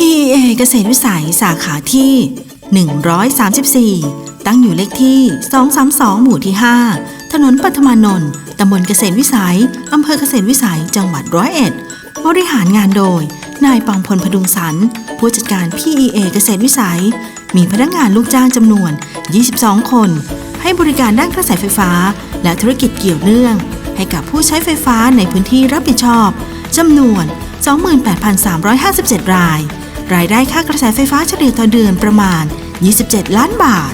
PEA เกษตรวิสัยสาขาที่ 134 ตั้งอยู่เลขที่ 232 หมู่ที่ 5 ถนนปัทมานนท์ตำบลเกษตรวิสัย อำเภอเกษตรวิสัย จังหวัดร้อยเอ็ด บริหารงานโดย นายปองพลพดุงสรรผู้จัดการ PEA เกษตรวิสัย มีพนักงานลูกจ้างจำนวน 22 คน ให้บริการด้านกระแสไฟฟ้า และธุรกิจเกี่ยวเนื่อง ให้กับผู้ใช้ไฟฟ้าในพื้นที่รับผิดชอบจำนวน 28,357 ราย รายได้ค่ากระแสไฟฟ้าเฉลี่ยต่อเดือนประมาณ 27 ล้านบาท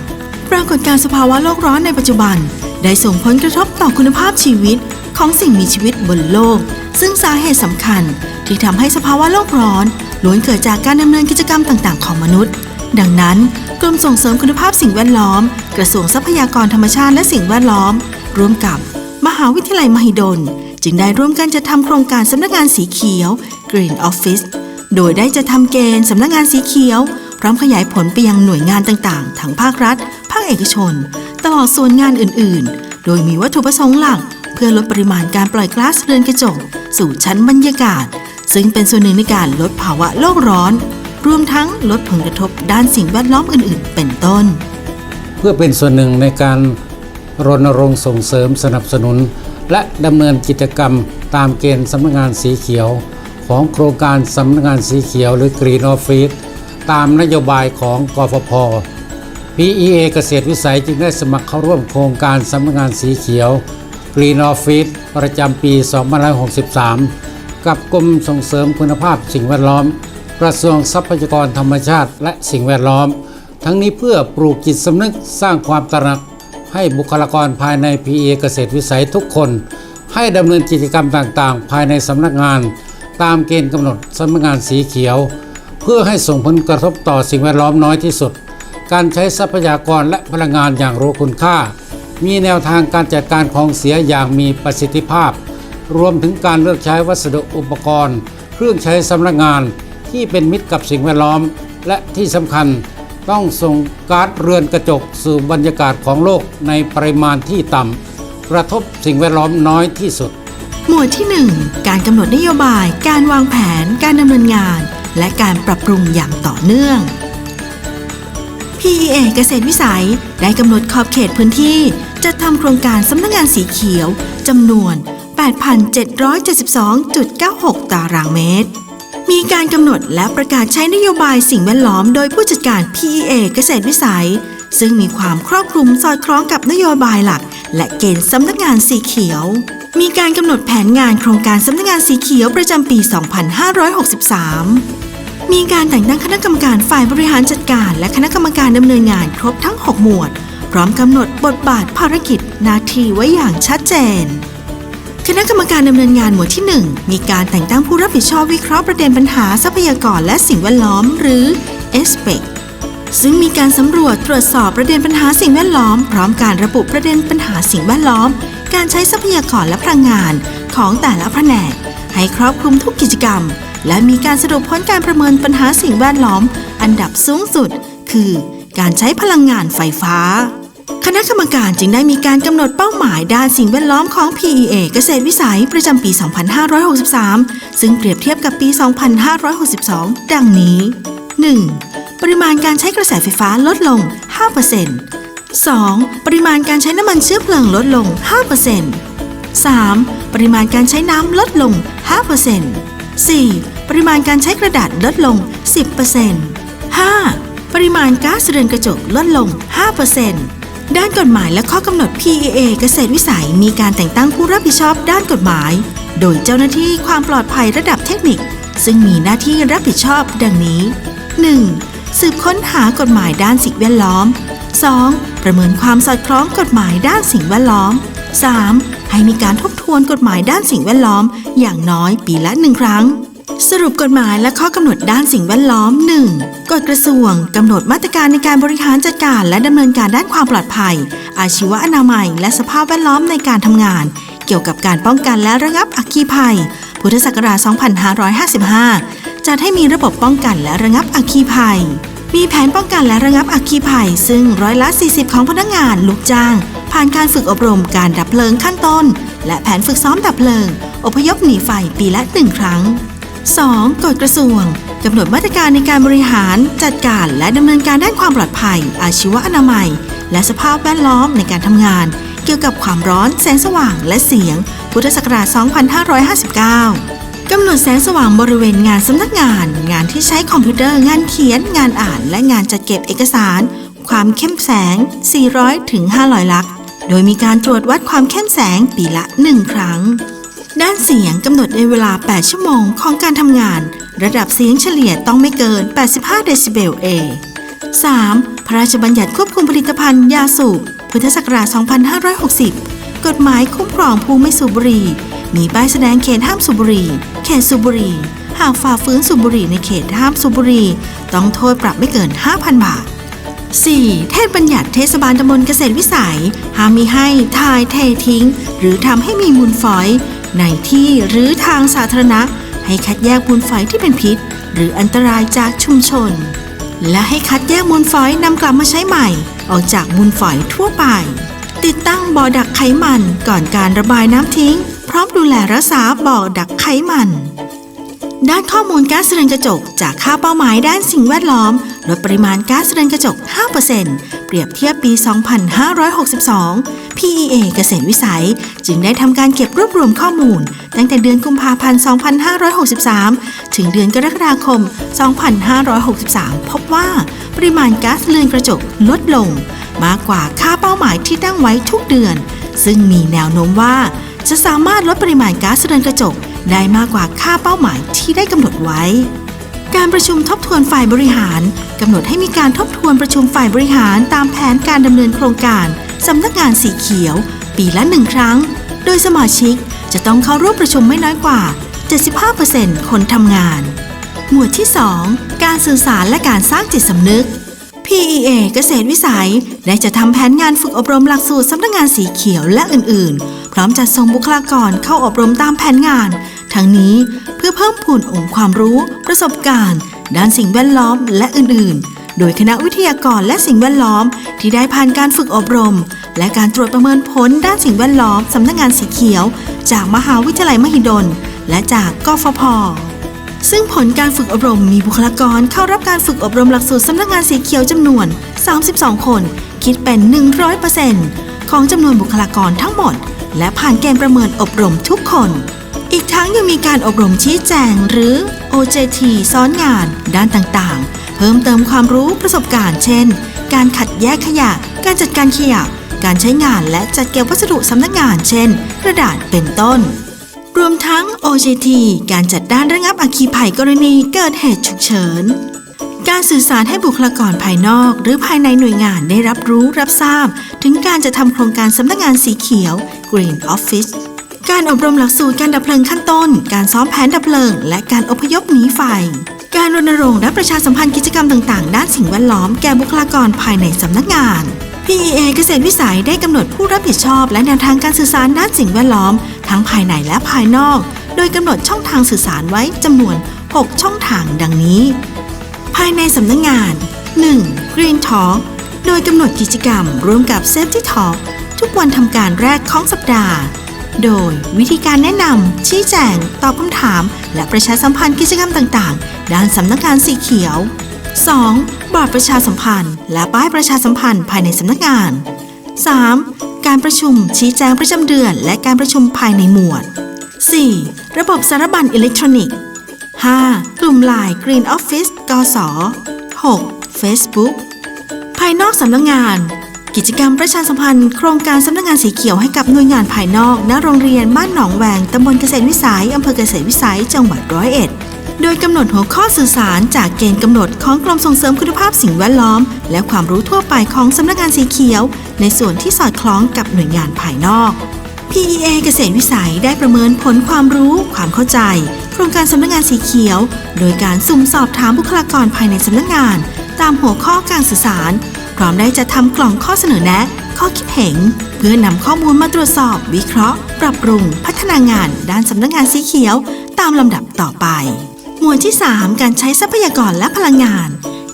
ปรากฏการณ์สภาวะโลกร้อนในปัจจุบัน ได้ส่งผลกระทบต่อคุณภาพชีวิตของสิ่งมีชีวิตบนโลก ซึ่งสาเหตุสำคัญที่ทำให้สภาวะโลกร้อนล้วนเกิดจากการดำเนินกิจกรรมต่าง ๆ ของมนุษย์ ดังนั้น กรมส่งเสริมคุณภาพสิ่งแวดล้อม กระทรวงทรัพยากรธรรมชาติและสิ่งแวดล้อม ร่วมกับ มหาวิทยาลัยมหิดล จึงได้ร่วมกันจะทำโครงการสำนักงานสีเขียว Green Office โดยได้จะทำเกณฑ์สำนักงานสีเขียว พร้อมขยายผลไปยังหน่วยงานต่างๆ ทั้งภาครัฐ ภาคเอกชน ตลอดส่วนงานอื่น ๆ โดยมีวัตถุประสงค์หลัก เพื่อลดปริมาณการปล่อยก๊าซเรือนกระจก สู่ชั้นบรรยากาศ ซึ่งเป็นส่วนหนึ่งในการลดภาวะโลกร้อน รวมทั้งลดผลกระทบด้านสิ่งแวดล้อมอื่น ๆ เป็นต้น เพื่อเป็นส่วนหนึ่งในการรณรงค์ส่งเสริมสนับสนุน และดำเนินกิจกรรมตามเกณฑ์สำนักงานสีเขียว ของโครงการสำนักงานสีเขียวหรือ Green Office ตามนโยบายของกฟผ PEA เกษตรวิสัยจึงได้สมัครเข้าร่วมโครงการสำนักงานสีเขียว Green Office ประจำปี 2563 กับกรมส่งเสริมคุณภาพสิ่งแวดล้อม กระทรวงทรัพยากรธรรมชาติและสิ่งแวดล้อม ทั้งนี้เพื่อปลูกจิตสำนึกสร้างความตระหนัก ให้บุคลากรภายใน PA เกษตรวิสัยทุกคน ให้ดำเนินกิจกรรมต่างๆ ภายในสำนักงาน ตามเกณฑ์กำหนดสำนักงานสีเขียว เพื่อให้ส่งผลกระทบต่อสิ่งแวดล้อมน้อยที่สุด การใช้ทรัพยากรและพลังงานอย่างรู้คุณค่า มีแนวทางการจัดการของเสียอย่างมีประสิทธิภาพ รวมถึงการเลือกใช้วัสดุอุปกรณ์ เครื่องใช้สำนักงานที่เป็นมิตรกับสิ่งแวดล้อม และที่สำคัญต้องส่งก๊าซเรือนกระจกสู่บรรยากาศของโลกในปริมาณที่ต่ำกระทบสิ่งแวดล้อมน้อยที่สุด หมวดที่ 1 การกำหนดนโยบาย การวางแผน การดำเนินงาน และการปรับปรุงอย่างต่อเนื่อง PEA เกษตรวิสัยได้กำหนดขอบเขตพื้นที่จัดทำโครงการสำนักงานสีเขียวจำนวน 8,772.96 ตารางเมตร มีการกำหนดและประกาศใช้นโยบายสิ่งแวดล้อมโดยผู้จัดการ PEA เกษตรวิสัย ซึ่งมีความครอบคลุมสอดคล้องกับนโยบายหลัก และเกณฑ์สำนักงานสีเขียว มีการกำหนดแผนงานโครงการสำนักงานสีเขียวประจำปี 2563 มีการแต่งตั้งคณะกรรมการฝ่ายบริหารจัดการ และคณะกรรมการดำเนินงานครบทั้ง 6 หมวด พร้อมกำหนดบทบาทภารกิจหน้าที่ไว้อย่างชัดเจน คณะกรรมการดำเนินงานหมวดที่ 1 มีการแต่งตั้งผู้รับผิดชอบวิเคราะห์ประเด็นปัญหาทรัพยากรและสิ่งแวดล้อม หรือ s p e c ซึ่งมีการสำรวจตรวจสอบประเด็นปัญหาสิ่งแวดล้อม พร้อมการระบุประเด็นปัญหาสิ่งแวดล้อม การใช้ทรัพยากรและพลังงานของแต่ละแผนก ให้ครอบคลุมทุกกิจกรรม และมีการสรุปผลการประเมินปัญหาสิ่งแวดล้อม อันดับสูงสุด คือ การใช้พลังงานไฟฟ้า คณะกรรมการจึงได้มีการกำหนดเป้าหมายด้านสิ่งแวดล้อมของ PEA เกษตรวิสัยประจำปี 2563 ซึ่งเปรียบเทียบกับปี 2562 ดังนี้ 1. ปริมาณการใช้กระแสไฟฟ้าลดลง 5% 2. ปริมาณการใช้น้ำมันเชื้อเพลิงลดลง 5% 3. ปริมาณการใช้น้ำลดลง 5% 4. ปริมาณการใช้กระดาษลดลง 10% 5. ปริมาณก๊าซเรือนกระจกลดลง 5%ด้านกฎหมายและข้อกำหนด PEA เกษตรวิสัยมีการแต่งตั้งผู้รับผิดชอบด้านกฎหมาย โดยเจ้าหน้าที่ความปลอดภัยระดับเทคนิค ซึ่งมีหน้าที่รับผิดชอบดังนี้ 1. สืบค้นหากฎหมายด้านสิ่งแวดล้อม 2. ประเมินความสอดคล้องกฎหมายด้านสิ่งแวดล้อม 3. ให้มีการทบทวนกฎหมายด้านสิ่งแวดล้อม อย่างน้อยปีละหนึ่งครั้งสรุปกฎหมายและข้อกำหนดด้านสิ่งแวดล้อม 1. กฎกระทรวงกำหนดมาตรการในการบริหารจัดการและดำเนินการด้านความปลอดภัย อาชีวอนามัย และสภาพแวดล้อมในการทำงาน เกี่ยวกับการป้องกันและระงับอัคคีภัย พุทธศักราช 2555 จัดให้มีระบบป้องกันและระงับอัคคีภัย มีแผนป้องกันและระงับอัคคีภัย ซึ่งร้อยละ 40 ของพนักงานลูกจ้าง ผ่านการฝึกอบรมการดับเพลิงขั้นต้น และแผนฝึกซ้อมดับเพลิง อพยพหนีไฟปีละหนึ่งครั้ง 2. กฎกระทรวงกำหนดมาตรการในการบริหาร จัดการและดำเนินการด้านความปลอดภัย อาชีวอนามัย และสภาพแวดล้อมในการทำงาน เกี่ยวกับความร้อน แสงสว่าง และเสียง พุทธศักราช 2559 กำหนดแสงสว่างบริเวณงานสำนักงาน งานที่ใช้คอมพิวเตอร์งานเขียน งานอ่าน และงานจัดเก็บเอกสาร ความเข้มแสง 400ถึง500 ลัก โดยมีการตรวจวัดความเข้มแสงปีละ 1 ครั้ง ด้านเสียงกำหนดในเวลา 8 ชั่วโมงของการทำงาน ระดับเสียงเฉลี่ยต้องไม่เกิน 85 เดซิเบล A 3. พระราชบัญญัติควบคุมผลิตภัณฑ์ยาสูบ พุทธศักราช 2560 กฎหมายคุ้มครองผู้ไม่สูบบุหรี่ มีป้ายแสดงเขตห้ามสูบบุหรี่ เขตสูบบุหรี่ หากฝ่าฝืนสูบบุหรี่ในเขตห้ามสูบบุหรี่ ต้องโทษปรับไม่เกิน 5,000 บาท 4. เทศบัญญัติเทศบาลตำบลเกษตรวิสัย ห้ามมีให้ทายเททิ้ง หรือทำให้มีมูลฝอย ในที่หรือทางสาธารณะ ให้คัดแยกมูลฝอยที่เป็นพิษ หรืออันตรายจากชุมชน และให้คัดแยกมูลฝอยนำกลับมาใช้ใหม่ ออกจากมูลฝอยทั่วไป ติดตั้งบ่อดักไขมันก่อนการระบายน้ำทิ้ง พร้อมดูแลรักษาบ่อดักไขมัน ด้านข้อมูลก๊าซเรือนกระจก จากค่าเป้าหมายด้านสิ่งแวดล้อม ลดปริมาณก๊าซเรือนกระจก 5%เปรียบเทียบปี 2562 PEA เกษตรวิสัย จึงได้ทำการเก็บรวบรวมข้อมูล ตั้งแต่เดือนกุมภาพันธ์ 2563 ถึงเดือนกรกฎาคม 2563 พบว่าปริมาณก๊าซเรือนกระจกลดลง มากกว่าค่าเป้าหมายที่ตั้งไว้ทุกเดือน ซึ่งมีแนวโน้มว่า จะสามารถลดปริมาณก๊าซเรือนกระจก ได้มากกว่าค่าเป้าหมายที่ได้กำหนดไว้ การประชุมทบทวนฝ่ายบริหารกำหนดให้มีการทบทวนประชุมฝ่ายบริหารตามแผนการดำเนินโครงการสำนักงานสีเขียว ปีละหนึ่งครั้ง โดยสมาชิกจะต้องเข้าร่วมประชุมไม่น้อยกว่า 75%คนทำงาน หมวดที่ 2 การสื่อสารและการสร้างจิตสำนึก PEA เกษตรวิสัย ได้จะทำแผนงานฝึกอบรมหลักสูตรสำนักงานสีเขียวและอื่นๆ พร้อมจัดส่งบุคลากรเข้าอบรมตามแผนงาน ทั้งนี้เพื่อเพิ่มพูนองค์ความรู้ ประสบการณ์ ด้านสิ่งแวดล้อมและอื่นๆ โดยคณะวิทยากรและสิ่งแวดล้อม ที่ได้ผ่านการฝึกอบรม และการตรวจประเมินผลด้านสิ่งแวดล้อมสำนักงานสีเขียว จากมหาวิทยาลัยมหิดล และจากกฟผซึ่งผลการฝึกอบรมมีบุคลากรเข้ารับการฝึกอบรมหลักสูตรสำนักงานสีเขียวจำนวน 32 คน คิดเป็น 100%ของจำนวนบุคลากรทั้งหมด และผ่านเกณฑ์ประเมินอบรมทุกคน อีกทั้งยังมีการอบรมชี้แจงหรือ OJT ซ้อนงาน ด้านต่างๆ เพิ่มเติมความรู้ประสบการณ์เช่น การขัดแยกขยะ การจัดการขยะ การใช้งานและจัดเก็บวัสดุสำนักงาน เช่น กระดาษเป็นต้น รวมทั้ง OJT การจัดด้านระงับอัคคีภัยกรณีเกิดเหตุฉุกเฉิน การสื่อสารให้บุคลากรภายนอก หรือภายในหน่วยงานได้รับรู้รับทราบ ถึงการจะทำโครงการสำนักงานสีเขียว Green Office การอบรมหลักสูตรการดับเพลิงขั้นต้น การซ้อมแผนดับเพลิง และการอพยพหนีไฟ การรณรงค์และประชาสัมพันธ์กิจกรรมต่างๆ ด้านสิ่งแวดล้อมแก่บุคลากรภายในสำนักงาน PEA เกษตรวิสัยได้กำหนดผู้รับผิดชอบ และแนวทางการสื่อสารด้านสิ่งแวดล้อม ทั้งภายในและภายนอก โดยกำหนดช่องทางสื่อสารไว้จำนวน 6 ช่องทางดังนี้ ภายในสำนักงงาน 1. Green Talk โดยกำหนดกิจกรรมร่วมกับ Safety Talk ทุกวันทำการแรกของสัปดาห์ โดยวิธีการแนะนำ ชี้แจง ตอบคำถาม และประชาสัมพันธ์กิจกรรมต่างๆ ด้านสำนักงานสีเขียว 2. บอร์ดประชาสัมพันธ์ และป้ายประชาสัมพันธ์ภายในสำนักงาน 3. การประชุมชี้แจงประจำเดือน และการประชุมภายในหมวด 4. ระบบสารบัญอิเล็กทรอนิกส์ 5. กลุ่มไลน์ Green Office กส 6. Facebook ภายนอกสำนักงาน กิจกรรมประชาสัมพันธ์ โครงการสำนักงานสีเขียวให้กับหน่วยงานภายนอก ณ โรงเรียนบ้านหนองแวงตำบลเกษตรวิสัยอำเภอเกษตรวิสัย จังหวัดร้อยเอ็ด โดยกำหนดหัวข้อสื่อสารจากเกณฑ์กำหนดของกรมส่งเสริมคุณภาพสิ่งแวดล้อม และความรู้ทั่วไปของสำนักงานสีเขียว ในส่วนที่สอดคล้องกับหน่วยงานภายนอก PEA เกษตรวิสัยได้ประเมินผลความรู้ ความเข้าใจ โครงการสำนักงานสีเขียว โดยการสุ่มสอบถามบุคลากรภายในสำนักงาน ตามหัวข้อการสื่อสาร พร้อมได้จะทำกล่องข้อเสนอแนะ ข้อคิดเห็น เพื่อนำข้อมูลมาตรวจสอบ วิเคราะห์ ปรับปรุง พัฒนางาน ด้านสำนักงานสีเขียว ตามลำดับต่อไป หมวดที่ 3 การใช้ทรัพยากรและพลังงาน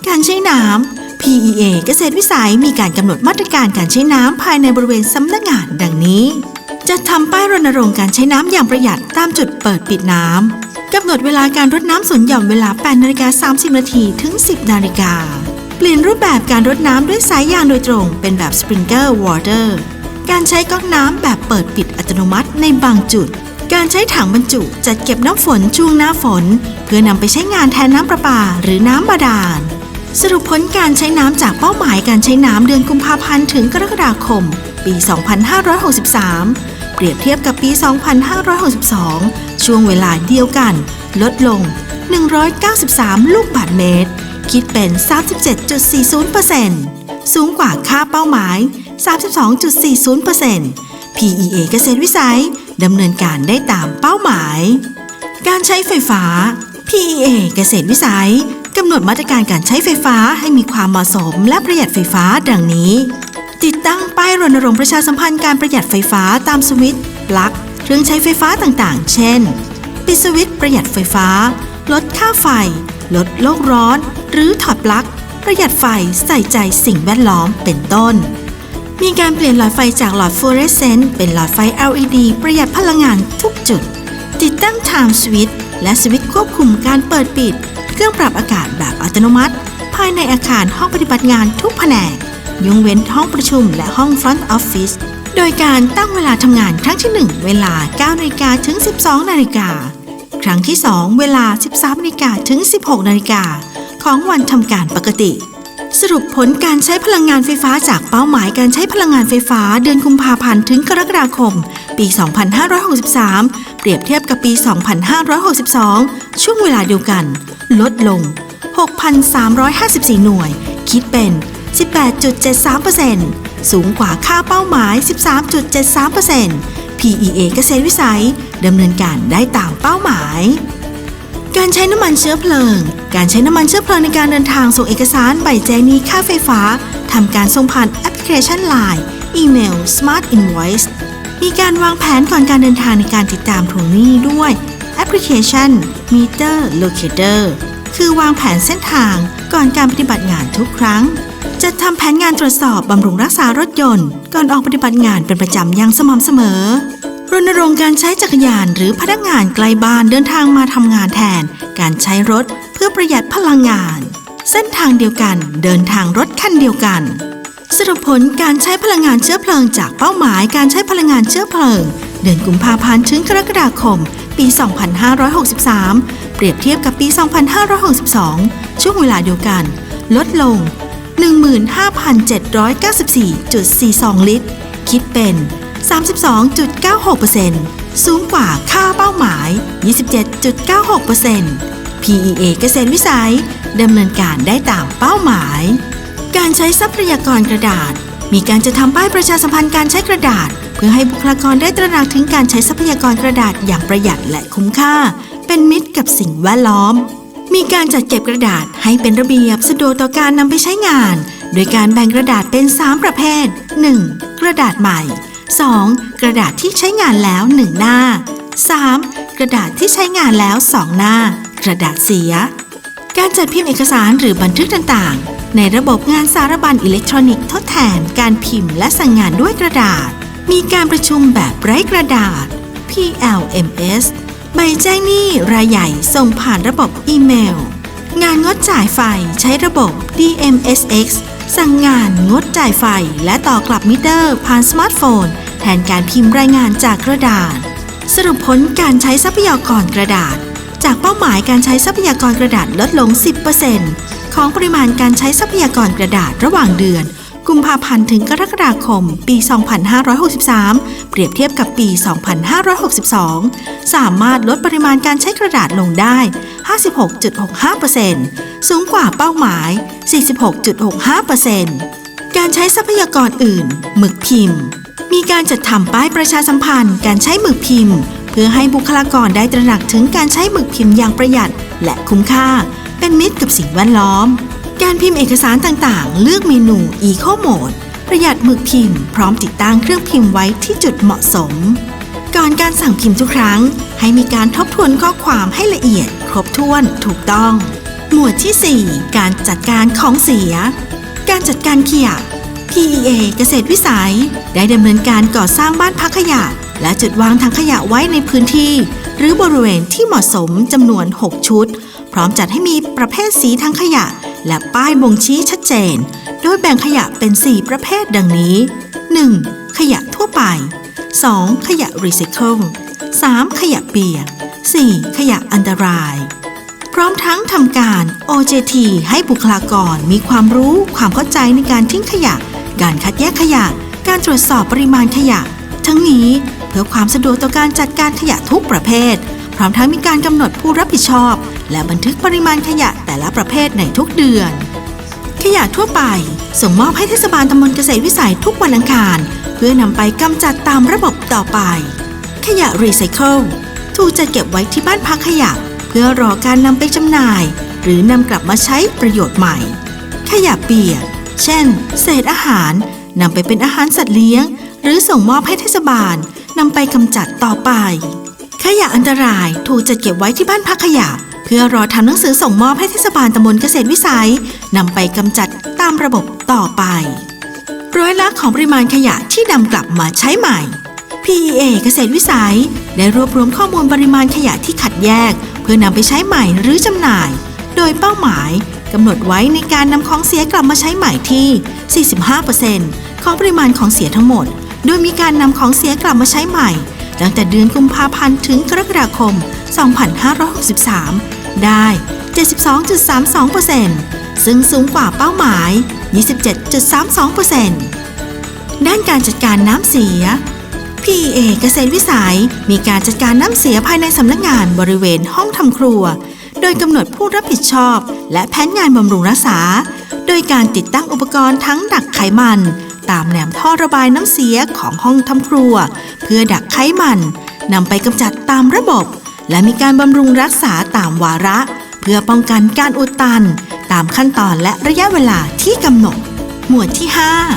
การใช้น้ำ PEA เกษตรวิสัยมีการกำหนดมาตรการการใช้น้ำภายในบริเวณสำนักงาน ดังนี้ จะทำป้ายรณรงค์การใช้น้ำอย่างประหยัดตามจุดเปิดปิดน้ำกำหนดเวลาการรดน้ำสวนหย่อมเวลา 8นาฬิกา30 นาทีถึง 10 นาฬิกา เปลี่ยนรูปแบบการรดน้ำด้วยสายยางโดยตรง เป็นแบบ Sprinkler Water การใช้ก๊อกน้ำแบบเปิดปิดอัตโนมัติในบางจุด การใช้ถังบรรจุจัดเก็บน้ำฝนช่วงหน้าฝน เพื่อนำไปใช้งานแทนน้ำประปาหรือน้ำบาดาลสรุปผลการใช้น้ำจากเป้าหมายการใช้น้ำเดือนกุมภาพันธ์ถึงกรกฎาคม ปี 2563 เปรียบเทียบกับปี 2562 ช่วงเวลาเดียวกัน ลดลง 193 ลูกบาศก์เมตร คิดเป็น 37.40%สูงกว่าค่าเป้าหมาย 32.40% PEA เกษตรวิสัยดำเนินการได้ตามเป้าหมาย การใช้ไฟฟ้า PEA เกษตรวิสัยกำหนดมาตรการการใช้ไฟฟ้าให้มีความเหมาะสมและประหยัดไฟฟ้าดังนี้ ติดตั้งป้ายรณรงค์ประชาสัมพันธ์การประหยัดไฟฟ้าตามสวิตช์ปลั๊กเครื่องใช้ไฟฟ้าต่างๆ เช่น ปิดสวิตช์ประหยัดไฟฟ้า ลดค่าไฟ ลดโลกร้อน หรือถอดปลั๊กประหยัดไฟใส่ใจสิ่งแวดล้อมเป็นต้น มีการเปลี่ยนหลอดไฟจากหลอดฟลูออเรสเซนต์เป็นหลอดไฟ LED ประหยัดพลังงานทุกจุด ติดตั้ง Time Switch และสวิตช์ควบคุมการเปิดปิด เครื่องปรับอากาศแบบอัตโนมัติ ภายในอาคารห้องปฏิบัติงานทุกแผนก ยกเว้นห้องประชุมและห้อง Front Office โดยการตั้งเวลาทำงานครั้งที่ 1 เวลา 9นาฬิกาถึง 12นาฬิกาครั้งที่ 2 เวลา 13นาฬิกาถึง 16นาฬิกาของวันทำการปกติ สรุปผลการใช้พลังงานไฟฟ้าจากเป้าหมายการใช้พลังงานไฟฟ้าเดือนกุมภาพันธ์ถึงกรกฎาคม ปี 2563 เปรียบเทียบกับปี 2562 ช่วงเวลาเดียวกัน ลดลง 6,354 หน่วย คิดเป็น 18.73%สูงกว่าค่าเป้าหมาย 13.73% PEA เกษตรวิสัยดำเนินการได้ตามเป้าหมาย การใช้น้ำมันเชื้อเพลิง การใช้น้ำมันเชื้อเพลิงในการเดินทางส่งเอกสารใบแจ้งหนี้ค่าไฟฟ้าทำการส่งผ่านแอปพลิเคชัน Line อีเมล Smart Invoice มีการวางแผนก่อนการเดินทางในการติดตามทวงหนี้ด้วยแอปพลิเคชัน Meter Locator คือวางแผนเส้นทางก่อนการปฏิบัติงานทุกครั้ง จัดทำแผนงานตรวจสอบบำรุงรักษารถยนต์ ก่อนออกปฏิบัติงานเป็นประจำอย่างสม่ำเสมอ รณรงค์การใช้จักรยานหรือพนักงานไกลบ้านเดินทางมาทำงานแทน การใช้รถเพื่อประหยัดพลังงาน เส้นทางเดียวกันเดินทางรถคันเดียวกัน สรุปผลการใช้พลังงานเชื้อเพลิงจากเป้าหมายการใช้พลังงานเชื้อเพลิง เดือนกุมภาพันธ์ถึงกรกฎาคม ปี 2563 เปรียบเทียบกับปี 2562 ช่วงเวลาเดียวกัน ลดลง 15,794.42 ลิตร คิดเป็น 32.96%สูงกว่าค่าเป้าหมาย 27.96% PEA เกษตรวิสัยดำเนินการได้ตามเป้าหมาย การใช้ทรัพยากรกระดาษ มีการจะทำป้ายประชาสัมพันธ์การใช้กระดาษ เพื่อให้บุคลากรได้ตระหนักถึงการใช้ทรัพยากรกระดาษอย่างประหยัดและคุ้มค่า เป็นมิตรกับสิ่งแวดล้อม มีการจัดเก็บกระดาษให้เป็นระเบียบสะดวกต่อการนำไปใช้งาน โดยการแบ่งกระดาษเป็น 3 ประเภท 1. กระดาษใหม่ 2. กระดาษที่ใช้งานแล้ว 1 หน้า 3. กระดาษที่ใช้งานแล้ว 2 หน้า กระดาษเสีย การจัดพิมพ์เอกสารหรือบันทึกต่างๆ ในระบบงานสารบัญอิเล็กทรอนิกส์ทดแทนการพิมพ์และสั่งงานด้วยกระดาษ มีการประชุมแบบไร้กระดาษ PLMS ใบแจ้งหนี้รายใหญ่ส่งผ่านระบบอีเมล งานงดจ่ายไฟใช้ระบบ DMSX สั่งงานงดจ่ายไฟและต่อกลับมิเตอร์ผ่านสมาร์ทโฟน แทนการพิมพ์รายงานจากกระดาษ สรุปผลการใช้ทรัพยากรกระดาษ จากเป้าหมายการใช้ทรัพยากรกระดาษลดลง 10%ของปริมาณการใช้ทรัพยากรกระดาษระหว่างเดือน กุมภาพันธ์ถึงกรกฎาคม ปี 2563 เปรียบเทียบกับปี 2562 สามารถลดปริมาณการใช้กระดาษลงได้ 56.65%สูงกว่าเป้าหมาย 46.65%การใช้ทรัพยากรอื่น หมึกพิมพ์ มีการจัดทำป้ายประชาสัมพันธ์ การใช้หมึกพิมพ์ เพื่อให้บุคลากรได้ตระหนักถึงการใช้หมึกพิมพ์อย่างประหยัด และคุ้มค่า เป็นมิตรกับสิ่งแวดล้อม การพิมพ์เอกสารต่างๆ เลือกเมนู Eco Mode ประหยัดหมึกพิมพ์พร้อมติดตั้งเครื่องพิมพ์ไว้ที่จุดเหมาะสม ก่อนการสั่งพิมพ์ทุกครั้ง ให้มีการทบทวนข้อความให้ละเอียด ครบถ้วนถูกต้อง หมวดที่ 4 การจัดการของเสีย การจัดการขยะ PEA เกษตรวิสัย ได้ดำเนินการก่อสร้างบ้านพักขยะ และจุดวางถังขยะไว้ในพื้นที่ หรือบริเวณที่เหมาะสมจำนวน 6 ชุด พร้อมจัดให้มีประเภทสีทางขยะ และป้ายบ่งชี้ชัดเจน โดยแบ่งขยะเป็น 4 ประเภทดังนี้ 1. ขยะทั่วไป 2. ขยะรีไซเคิล 3. ขยะเปียก 4. ขยะอันตราย พร้อมทั้งทำการ OJT ให้บุคลากรมีความรู้ความเข้าใจในการทิ้งขยะ การคัดแยกขยะ การตรวจสอบปริมาณขยะ ทั้งนี้เพื่อความสะดวกต่อการจัดการขยะทุกประเภท พร้อมทั้งมีการกำหนดผู้รับผิดชอบ และบันทึกปริมาณขยะแต่ละประเภทในทุกเดือน ขยะทั่วไปส่งมอบให้เทศบาลตำบลเกษตรวิสัยทุกวันอังคาร เพื่อนำไปกำจัดตามระบบต่อไป ขยะรีไซเคิลถูกจัดเก็บไว้ที่บ้านพักขยะ เพื่อรอการนำไปจำหน่าย หรือนำกลับมาใช้ประโยชน์ใหม่ ขยะเปียก เช่น เศษอาหารนำไปเป็นอาหารสัตว์เลี้ยง หรือส่งมอบให้เทศบาลนำไปกำจัดต่อไป ขยะอันตรายถูกจัดเก็บไว้ที่บ้านพักขยะ พื่อรอทำหนังสือส่งมอบให้เทศบาลตำบลเกษตรวิสัยนำไปกำจัดตามระบบต่อไป ร้อยละของปริมาณขยะที่นำกลับมาใช้ใหม่ PEA เกษตรวิสัย ได้รวบรวมข้อมูลปริมาณขยะที่ขัดแยก เพื่อนำไปใช้ใหม่หรือจำหน่าย โดยเป้าหมายกำหนดไว้ในการนำของเสียกลับมาใช้ใหม่ที่ 45%ของปริมาณของเสียทั้งหมด โดยมีการนำของเสียกลับมาใช้ใหม่ตั้งแต่เดือนกุมภาพันธ์ถึงกรกฎาคม 2563 ได้ 72.32%ซึ่งสูงกว่าเป้าหมาย 27.32%ด้านการจัดการน้ำเสีย PEA เกษตรวิสัยมีการจัดการน้ำเสียภายในสำนักงานบริเวณห้องทำครัว โดยกำหนดผู้รับผิดชอบ และแผนงานบำรุงรักษา โดยการติดตั้งอุปกรณ์ทั้งดักไขมัน ตามแนวท่อระบายน้ำเสียของห้องทำครัว เพื่อดักไขมันนำไปกำจัดตามระบบ และมีการบำรุงรักษาตามวาระ เพื่อป้องกันการอุดตัน ตามขั้นตอนและระยะเวลาที่กำหนด หมวดที่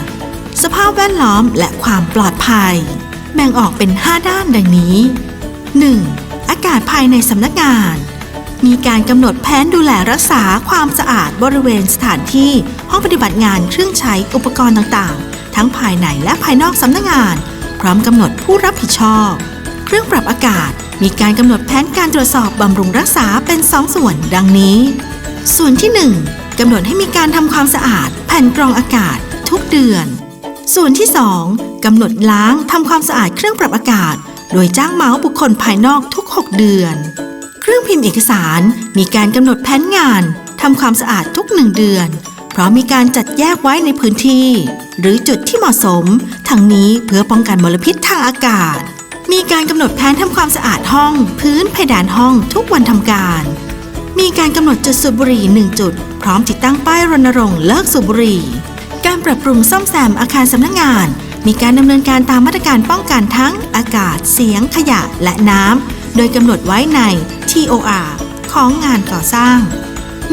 5 สภาพแวดล้อมและความปลอดภัย แบ่งออกเป็น 5 ด้านดังนี้ 1. อากาศภายในสำนักงาน มีการกำหนดแผนดูแลรักษาความสะอาดบริเวณสถานที่ห้องปฏิบัติงานเครื่องใช้อุปกรณ์ต่างๆ ทั้งภายในและภายนอกสำนักงาน พร้อมกำหนดผู้รับผิดชอบ เครื่องปรับอากาศ มีการกำหนดแผนการตรวจสอบบำรุงรักษาเป็น 2 ส่วนดังนี้ ส่วนที่ 1กำหนดให้มีการทำความสะอาด แผ่นกรองอากาศ ทุกเดือน ส่วนที่ 2กำหนดล้างทำความสะอาดเครื่องปรับอากาศ โดยจ้างเมาส์บุคคลภายนอกทุก 6 เดือน เครื่องพิมพ์เอกสารมีการกำหนดแผนงานทำความสะอาดทุก1เดือน เพราะมีการจัดแยกไว้ในพื้นที่ หรือจุดที่เหมาะสม ทั้งนี้เพื่อป้องกันมลพิษทางอากาศ มีการกำหนดแผนทำความสะอาดห้อง พื้นเพดานห้องทุกวันทำการ มีการกำหนดจุดสูบบุหรี่หนึ่งจุด พร้อมติดตั้งป้ายรณรงค์เลิกสูบบุหรี่ การปรับปรุงซ่อมแซมอาคารสำนักงาน มีการดำเนินการตามมาตรการป้องกันทั้งอากาศ เสียง ขยะ และน้ำ โดยกำหนดไว้ใน TOR ของงานก่อสร้าง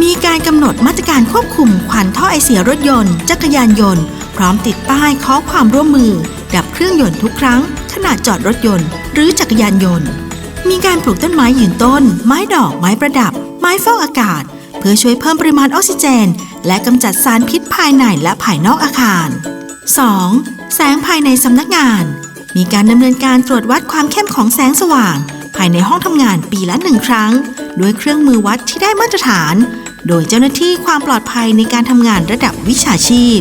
มีการกำหนดมาตรการควบคุมควันท่อไอเสียรถยนต์ จักรยานยนต์ พร้อมติดป้ายขอความร่วมมือ ดับเครื่องยนต์ทุกครั้ง ณะจอดรถยนต์ หรือจักรยานยนต์ มีการปลูกต้นไม้ยืนต้น ไม้ดอก ไม้ประดับ ไม้ฟอกอากาศ เพื่อช่วยเพิ่มปริมาณออกซิเจน และกำจัดสารพิษภายในและภายนอกอาคาร 2. แสงภายในสำนักงาน มีการดำเนินการตรวจวัดความเข้มของแสงสว่าง ภายในห้องทำงานปีละหนึ่งครั้ง ด้วยเครื่องมือวัดที่ได้มาตรฐาน โดยเจ้าหน้าที่ความปลอดภัยในการทำงานระดับวิชาชีพ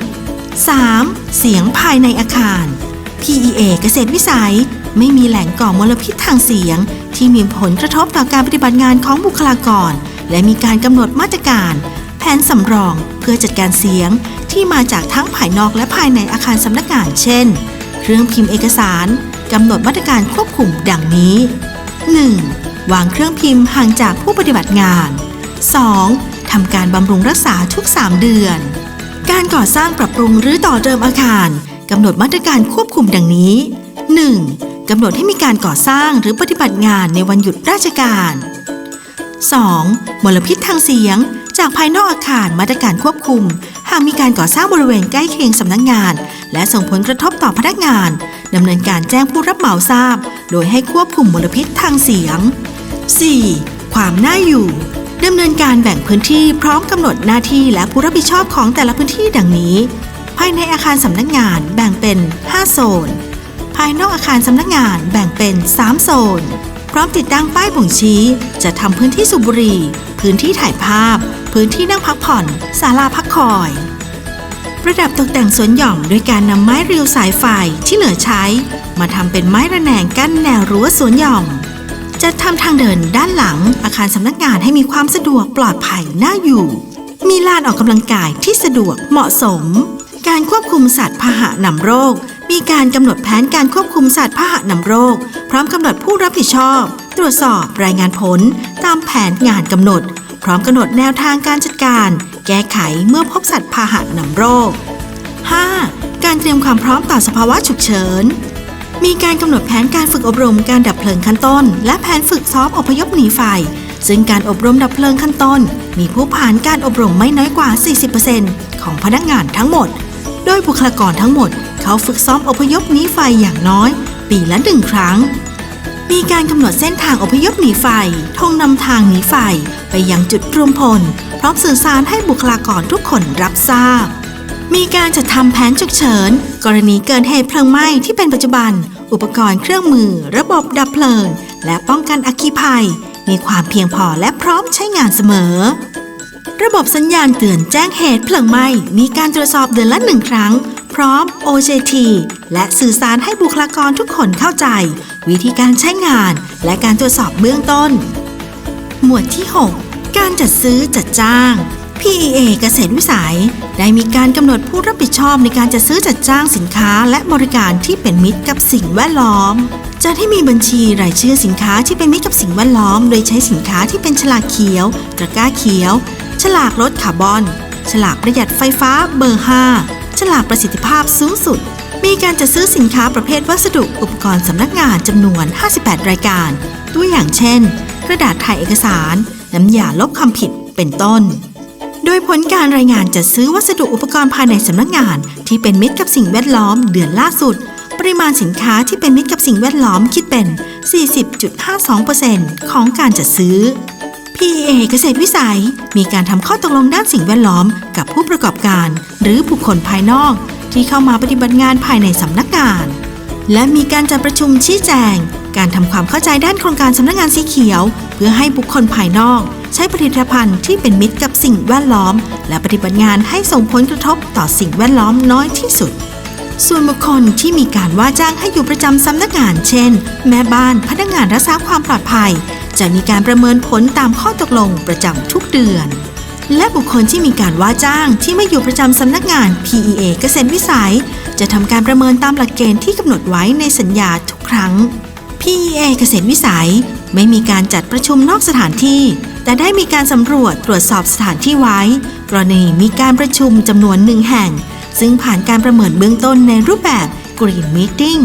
3. เสียงภายในอาคาร PEA เกษตรวิสัย ไม่มีแหล่งก่อมลพิษทางเสียง ที่มีผลกระทบต่อการปฏิบัติงานของบุคลากร และมีการกำหนดมาตรการ แผนสำรองเพื่อจัดการเสียงที่มาจากทั้งภายนอกและภายในอาคารสำนักงานเช่น เครื่องพิมพ์เอกสารกำหนดมาตรการควบคุมดังนี้ 1. วางเครื่องพิมพ์ห่างจากผู้ปฏิบัติงาน 2. ทำการบำรุงรักษาทุก 3 เดือน การก่อสร้างปรับปรุงหรือต่อเติมอาคาร กำหนดมาตรการควบคุมดังนี้ 1. กำหนดให้มีการก่อสร้างหรือปฏิบัติงานในวันหยุดราชการ 2. มลพิษทางเสียง จากภายนอกอาคารมาตรการควบคุม หากมีการก่อสร้างบริเวณใกล้เคียงสำนักงาน และส่งผลกระทบต่อพนักงานดำเนินการแจ้งผู้รับเหมาทราบ โดยให้ควบคุมมลพิษทางเสียง 4. ความน่าอยู่ดำเนินการแบ่งพื้นที่พร้อมกำหนดหน้าที่และผู้รับผิดชอบของแต่ละพื้นที่ดังนี้ ภายในอาคารสำนักงานแบ่งเป็น 5 โซน ภายนอกอาคารสำนักงานแบ่งเป็น 3 โซน พร้อมติดตั้งป้ายบ่งชี้ จะทำพื้นที่สูบบุหรี่ พื้นที่ถ่ายภาพ พื้นที่นั่งพักผ่อนศาลาพักคอย ประดับตกแต่งสวนหย่อมด้วยการนำไม้เรียวสายไฟที่เหลือใช้ มาทำเป็นไม้ระแนงกั้นแนวรั้วสวนหย่อมจัดทำทางเดินด้านหลังอาคารสำนักงานให้มีความสะดวกปลอดภัยน่าอยู่ มีลานออกกำลังกายที่สะดวกเหมาะสม การควบคุมสัตว์พาหะนำโรค มีการกำหนดแผนการควบคุมสัตว์พาหะนำโรค พร้อมกำหนดผู้รับผิดชอบ ตรวจสอบรายงานผล ตามแผนงานกำหนด พร้อมกำหนดแนวทางการจัดการ แก้ไขเมื่อพบสัตว์พาหะนำโรค 5. การเตรียมความพร้อมต่อสภาวะฉุกเฉิน มีการกำหนดแผนการฝึกอบรมการดับเพลิงขั้นต้น และแผนฝึกซ้อมอพยพหนีไฟ ซึ่งการอบรมดับเพลิงขั้นต้น มีผู้ผ่านการอบรมไม่น้อยกว่า 40%ของพนักงานทั้งหมด โดยบุคลากรทั้งหมด เขาฝึกซ้อมอพยพหนีไฟอย่างน้อย ปีละหนึ่งครั้ง มีการกำหนดเส้นทางอพยพหนีไฟธงนำทางหนีไฟ ไปยังจุดรวมพล พร้อมสื่อสารให้บุคลากรทุกคนรับทราบ มีการจัดทำแผนฉุกเฉิน กรณีเกิดเหตุเพลิงไหม้ที่เป็นปัจจุบัน อุปกรณ์เครื่องมือ ระบบดับเพลิง และป้องกันอัคคีภัย มีความเพียงพอและพร้อมใช้งานเสมอ ระบบสัญญาณเตือนแจ้งเหตุเพลิงไหม้มีการตรวจสอบเดือนละหนึ่งครั้ง พร้อม OJT และสื่อสารให้บุคลากรทุกคนเข้าใจ วิธีการใช้งาน และการตรวจสอบเบื้องต้น หมวดที่ 6 การจัดซื้อจัดจ้าง PEA เกษตรวิสัย ได้มีการกำหนดผู้รับผิดชอบในการจัดซื้อจัดจ้างสินค้าและบริการที่เป็นมิตรกับสิ่งแวดล้อมจัดให้มีบัญชีรายชื่อสินค้าที่เป็นมิตรกับสิ่งแวดล้อม โดยใช้สินค้าที่เป็นฉลากเขียว ตะกร้าเขียว ฉลากลดคาร์บอน ฉลากประหยัดไฟฟ้าเบอร์ 5 ฉลากประสิทธิภาพสูงสุด มีการจัดซื้อสินค้าประเภทวัสดุอุปกรณ์สำนักงานจำนวน 58 รายการ ตัวอย่างเช่น กระดาษถ่ายเอกสาร น้ำยาลบคำผิดเป็นต้น โดยผลการรายงานจัดซื้อวัสดุอุปกรณ์ภายในสำนักงาน ที่เป็นมิตรกับสิ่งแวดล้อมเดือนล่าสุด ปริมาณสินค้าที่เป็นมิตรกับสิ่งแวดล้อมคิดเป็น 40.52%ของการจัดซื้อ PEA เกษตรวิสัย มีการทำข้อตกลงด้านสิ่งแวดล้อม กับผู้ประกอบการ หรือบุคคลภายนอก ที่เข้ามาปฏิบัติงานภายในสำนักงาน และมีการจัดประชุมชี้แจง การทำความเข้าใจด้านโครงการสำนักงานสีเขียว เพื่อให้บุคคลภายนอก ใช้ผลิตภัณฑ์ที่เป็นมิตรกับสิ่งแวดล้อม และปฏิบัติงานให้ส่งผลกระทบต่อสิ่งแวดล้อมน้อยที่สุดส่วนบุคคลที่มีการว่าจ้างให้อยู่ประจำสำนักงาน เช่น แม่บ้าน พนักงานรักษาความปลอดภัย จะมีการประเมินผลตามข้อตกลงประจำทุกเดือน และบุคคลที่มีการว่าจ้างที่ไม่อยู่ประจำสำนักงาน PEA เกษตรวิสัย จะทำการประเมินตามหลักเกณฑ์ที่กำหนดไว้ในสัญญาทุกครั้ง PEA เกษตรวิสัย ไม่มีการจัดประชุมนอกสถานที่ แต่ได้มีการสำรวจตรวจสอบสถานที่ไว้ กรณีมีการประชุมจำนวนหนึ่งแห่ง ซึ่งผ่านการประเมินเบื้องต้นในรูปแบบ Green Meeting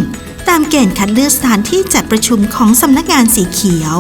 ตามเกณฑ์คัดเลือกสถานที่จัดประชุมของสำนักงานสีเขียว